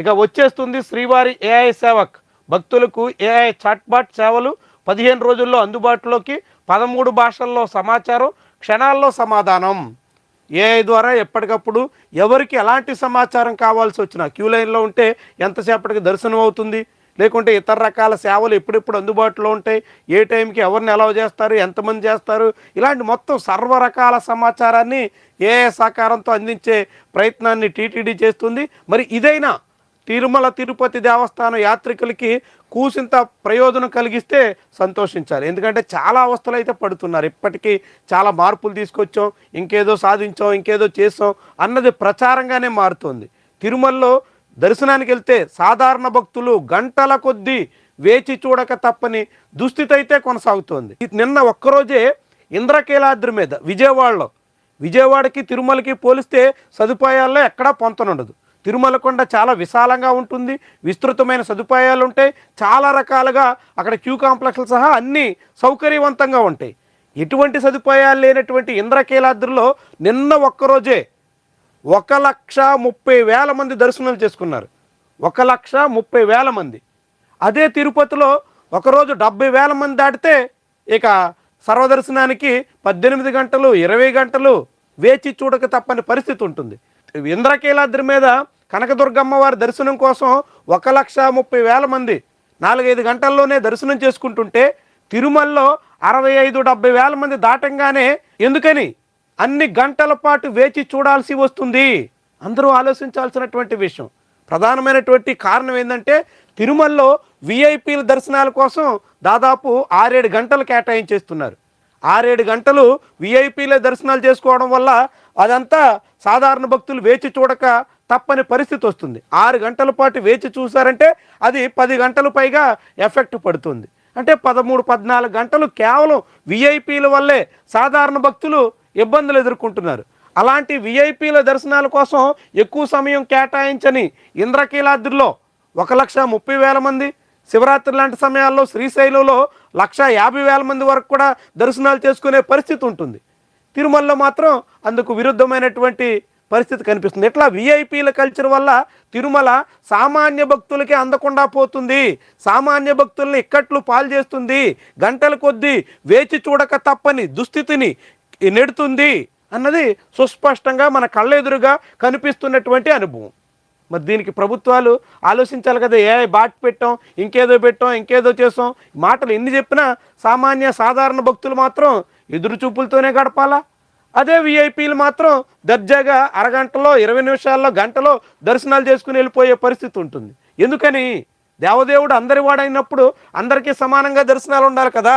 ఇక వచ్చేస్తుంది శ్రీవారి ఏఐ సేవక్. భక్తులకు ఏఐ చాట్బాట్ సేవలు పదిహేను రోజుల్లో అందుబాటులోకి పదమూడు భాషల్లో సమాచారం క్షణాల్లో సమాధానం. ఏఐ ద్వారా ఎప్పటికప్పుడు ఎవరికి ఎలాంటి సమాచారం కావాల్సి వచ్చినా క్యూ లైన్లో ఉంటే ఎంతసేపటికి దర్శనం అవుతుంది? లేకుంటే ఇతర రకాల సేవలు ఎప్పుడెప్పుడు అందుబాటులో ఉంటాయి? ఏ టైంకి ఎవరిని అలౌ చేస్తారు? ఎంతమంది చేస్తారు? ఇలాంటి మొత్తం సర్వ రకాల సమాచారాన్ని ఏఐ సహకారంతో అందించే ప్రయత్నాన్ని టీటీడీ చేస్తుంది. మరి ఇదైనా తిరుమల తిరుపతి దేవస్థానం యాత్రికులకి కూసింత ప్రయోజనం కలిగిస్తే సంతోషించాలి. ఎందుకంటే చాలా అవస్థలు అయితే పడుతున్నారు. ఇప్పటికీ చాలా మార్పులు తీసుకొచ్చాం ఇంకేదో సాధించాం ఇంకేదో చేసాం అన్నది ప్రచారంగానే మారుతుంది. తిరుమలలో దర్శనానికి వెళ్తే సాధారణ భక్తులు గంటల కొద్దీ వేచి చూడక తప్పని దుస్థితి అయితే కొనసాగుతోంది. ఇది నిన్న ఒక్కరోజే ఇంద్రకీలాద్రి మీద విజయవాడలో విజయవాడకి తిరుమలకి పోలిస్తే సదుపాయాల్లో ఎక్కడా పొంతనుండదు. తిరుమల కొండ చాలా విశాలంగా ఉంటుంది విస్తృతమైన సదుపాయాలు ఉంటాయి చాలా రకాలుగా అక్కడ క్యూ కాంప్లెక్స్లు సహా అన్నీ సౌకర్యవంతంగా ఉంటాయి. ఎటువంటి సదుపాయాలు లేనటువంటి ఇంద్రకీలాద్రిలో నిన్న ఒక్కరోజే ఒక లక్ష ముప్పై వేల మంది దర్శనాలు చేసుకున్నారు. ఒక లక్ష ముప్పై వేల మంది. అదే తిరుపతిలో ఒకరోజు డెబ్బై వేల మంది దాటితే ఇక సర్వదర్శనానికి పద్దెనిమిది గంటలు ఇరవై గంటలు వేచి చూడక తప్పని పరిస్థితి ఉంటుంది. ఇంద్రకీలాద్రి మీద కనకదుర్గమ్మ వారి దర్శనం కోసం ఒక లక్ష ముప్పై వేల మంది నాలుగైదు గంటల్లోనే దర్శనం చేసుకుంటుంటే తిరుమలలో అరవై ఐదు డెబ్బై వేల మంది దాటంగానే ఎందుకని? అన్ని గంటల పాటు వేచి చూడాల్సి వస్తుంది. అందరూ ఆలోచించాల్సినటువంటి విషయం. ప్రధానమైనటువంటి కారణం ఏంటంటే తిరుమలలో విఐపీల దర్శనాల కోసం దాదాపు ఆరేడు గంటలు కేటాయించేస్తున్నారు. ఆరేడు గంటలు విఐపీల దర్శనాలు చేసుకోవడం వల్ల అదంతా సాధారణ భక్తులు వేచి చూడక తప్పని పరిస్థితి వస్తుంది. ఆరు గంటల పాటు వేచి చూసారంటే అది పది గంటలు పైగా ఎఫెక్ట్ పడుతుంది. అంటే పదమూడు పద్నాలుగు గంటలు కేవలం విఐపీల వల్లే సాధారణ భక్తులు ఇబ్బందులు ఎదుర్కొంటున్నారు. అలాంటి విఐపీల దర్శనాల కోసం ఎక్కువ సమయం కేటాయించని ఇంద్రకీలాద్రిలో ఒక లక్ష ముప్పై వేల మంది శివరాత్రి లాంటి సమయాల్లో శ్రీశైలంలో లక్ష యాభై వేల మంది వరకు కూడా దర్శనాలు చేసుకునే పరిస్థితి ఉంటుంది. తిరుమలలో మాత్రం అందుకు విరుద్ధమైనటువంటి పరిస్థితి కనిపిస్తుంది. ఇట్లా విఐపీల కల్చర్ వల్ల తిరుమల సామాన్య భక్తులకే అందకుండా పోతుంది. సామాన్య భక్తుల్ని ఇక్కట్లు పాలు చేస్తుంది. గంటల కొద్దీ వేచి చూడక తప్పని దుస్థితిని నెడుతుంది అన్నది సుస్పష్టంగా మన కళ్ళెదురుగా కనిపిస్తున్నటువంటి అనుభవం. మరి దీనికి ప్రభుత్వాలు ఆలోచించాలి కదా. ఏ బాట్ పెట్టాం ఇంకేదో పెట్టాం ఇంకేదో చేసాం. మాటలు ఎన్ని చెప్పినా సామాన్య సాధారణ భక్తులు మాత్రం ఎదురు చూపులతోనే గడపాలా? అదే విఐపీలు మాత్రం దర్జాగా అరగంటలో ఇరవై నిమిషాల్లో గంటలో దర్శనాలు చేసుకుని వెళ్ళిపోయే పరిస్థితి ఉంటుంది. ఎందుకని? దేవదేవుడు అందరి వాడైనప్పుడు అందరికీ సమానంగా దర్శనాలు ఉండాలి కదా?